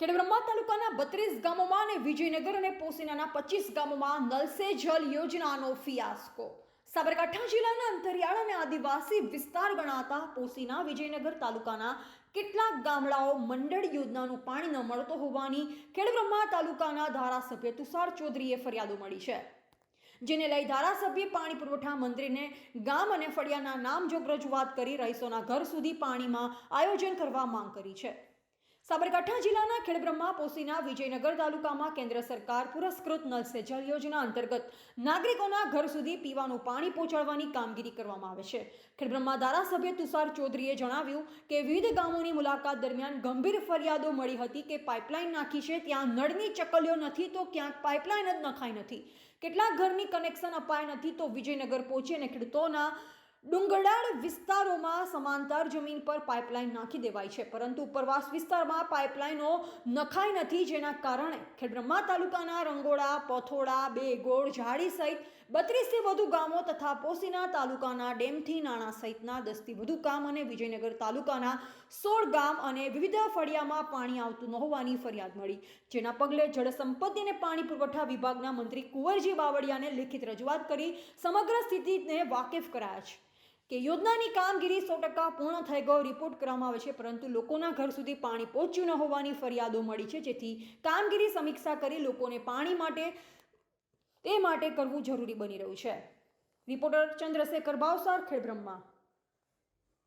ખેડબ્રહ્મા તાલુકાના બત્રીસ ગામોમાં અને વિજયનગર અને પોસીનાના પચીસ ગામોમાં નલ જલ યોજનાનો ફિયાસ્કો. સાબરકાંઠા જિલ્લાના અંતરિયાળ અને આદિવાસી વિસ્તાર ગણાતા પોસીના વિજયનગર તાલુકાના કેટલાક ગામડાઓ મંડળ યોજનાનું પાણી ન મળતો હોવાની ખેડબ્રહ્મા તાલુકાના ધારાસભ્ય તુષાર ચૌધરીએ ફરિયાદો મળી છે. જેને લઈ ધારાસભ્ય પાણી પુરવઠા મંત્રીને ગામ અને ફળિયાના નામજોગ રજૂઆત કરી રહીશોના ઘર સુધી પાણીમાં આયોજન કરવા માંગ કરી છે. સાબરકાંઠા જિલ્લાના ખેડબ્રહ્મા પોસીના વિજયનગર તાલુકામાં કેન્દ્ર સરકાર પુરસ્કૃત નલ સે જલ યોજના અંતર્ગત નાગરિકોના ઘર સુધી પીવાનું પાણી પહોંચાડવાની કામગીરી કરવામાં આવે છે. ખેડબ્રહ્મા ધારાસભ્ય તુષાર ચૌધરીએ જણાવ્યું કે વિવિધ ગામોની મુલાકાત દરમિયાન ગંભીર ફરિયાદો મળી હતી કે પાઇપલાઇન નાખી છે ત્યાં નળની ચકલીઓ નથી તો ક્યાંક પાઇપલાઇન જ નખાઈ નથી. કેટલાક ઘરની કનેક્શન અપાય નથી તો વિજયનગર પહોંચી અને ખેડૂતોના ડુંગરાળ વિસ્તારોમાં સમાંતર જમીન પર પાઇપલાઇન નાખી દેવાય છે. પરંતુ ઉપરવાસ વિસ્તારમાં પાઇપલાઇનો નખાઈ નથી જેના કારણે ખેડબ્રહ્મા તાલુકાના રંગોળા પથોડા બેગોળ, ઝાડી સહિત બત્રીસથી વધુ ગામો તથા પોસીના તાલુકાના ડેમથી નાણા સહિતના દસથી વધુ ગામ અને વિજયનગર તાલુકાના સોળ ગામ અને વિવિધ ફળિયામાં પાણી આવતું ન હોવાની ફરિયાદ મળી. જેના પગલે જળસંપત્તિ અને પાણી પુરવઠા વિભાગના મંત્રી કુંવરજી બાવળિયાને લેખિત રજૂઆત કરી સમગ્ર સ્થિતિને વાકેફ કરાયા છે. કે યોજનાની કામગીરી સો ટકા પૂર્ણ થઈ ગયો રિપોર્ટ કરવામાં આવે છે, પરંતુ લોકોના ઘર સુધી પાણી પહોંચ્યું ન હોવાની ફરિયાદો મળી છે. જેથી કામગીરી સમીક્ષા કરી લોકોને પાણી માટે, તે માટે કરવું જરૂરી બની રહ્યું છે. રિપોર્ટર ચંદ્રશેખર ભાવસાર ખેડબ્રહ્મા.